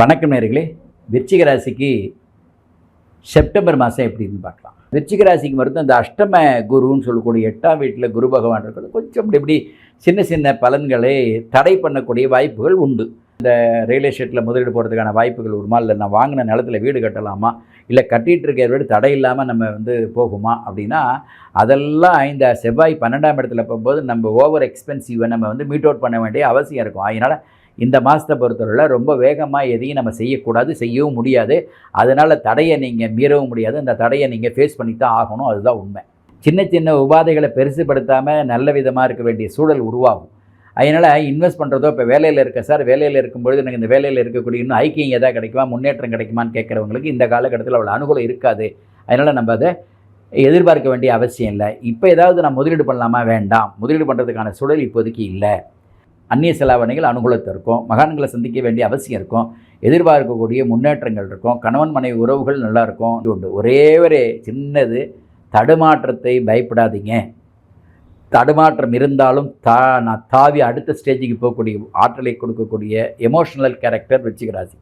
வணக்கம் நேர்களே விருச்சிக ராசிக்கு செப்டம்பர் மாதம் எப்படின்னு பார்க்கலாம். விருச்சிக ராசிக்கு மருத்துவம் இந்த அஷ்டம குருன்னு சொல்லக்கூடிய எட்டாம் வீட்டில் குரு பகவான் இருக்கிறது. கொஞ்சம் இப்படி இப்படி சின்ன சின்ன பலன்களை தடை பண்ணக்கூடிய வாய்ப்புகள் உண்டு. இந்த ரியல் எஸ்டேட்டில் முதலீடு போகிறதுக்கான வாய்ப்புகள் வருமா இல்லை நான் வாங்கின நிலத்துல வீடு கட்டலாமா? இல்லை கட்டிகிட்டு இருக்கிற வீடு தடை இல்லாமல் நம்ம வந்து போகுமா? அப்படின்னா அதெல்லாம் இந்த செவ்வாய் பன்னெண்டாம் இடத்துல போகும்போது நம்ம ஓவர் எக்ஸ்பென்சிவை நம்ம வந்து மீட் அவுட் பண்ண வேண்டிய அவசியம் இருக்கும். அதனால் இந்த மாதத்தை பொறுத்தவரையில் ரொம்ப வேகமாக எதையும் நம்ம செய்யக்கூடாது செய்யவும் முடியாது. அதனால் தடையை நீங்கள் மீறவும் முடியாது. அந்த தடையை நீங்கள் ஃபேஸ் பண்ணி தான் ஆகணும். அதுதான் உண்மை. சின்ன சின்ன உபாதைகளை பெருசுப்படுத்தாமல் நல்ல விதமாக இருக்க வேண்டிய சூழல் உருவாகும். அதனால் இன்வெஸ்ட் பண்ணுறதோ இப்போ வேலையில் இருக்க சார் வேலையில் இருக்கும்பொழுது எனக்கு இந்த வேலையில் இருக்கக்கூடிய இன்னும் ஐக்கியம் எதாவது கிடைக்குமா முன்னேற்றம் கிடைக்குமான்னு கேட்குறவங்களுக்கு இந்த காலகட்டத்தில் அவ்வளோ அனுகூலம் இருக்காது. அதனால் நம்ம அதை எதிர்பார்க்க வேண்டிய அவசியம் இல்லை. இப்போ ஏதாவது நான் முதலீடு பண்ணலாமா? வேண்டாம். முதலீடு பண்ணுறதுக்கான சூழல் இப்போதைக்கு இல்லை. அந்நிய செலாவணிகள் அனுகூலத்தை இருக்கும் மகான்களை சந்திக்க வேண்டிய அவசியம் இருக்கும் எதிர்பார்க்கக்கூடிய முன்னேற்றங்கள் இருக்கும் கணவன் மனைவி உறவுகள் நல்லா இருக்கும் இது உண்டு. ஒரே ஒரு சின்னது தடுமாற்றத்தை பயப்படாதீங்க. தடுமாற்றம் இருந்தாலும் தா நான் தாவி அடுத்த ஸ்டேஜுக்கு போகக்கூடிய ஆற்றலை கொடுக்கக்கூடிய எமோஷனல் கேரக்டர் வச்சுக்கிறாசி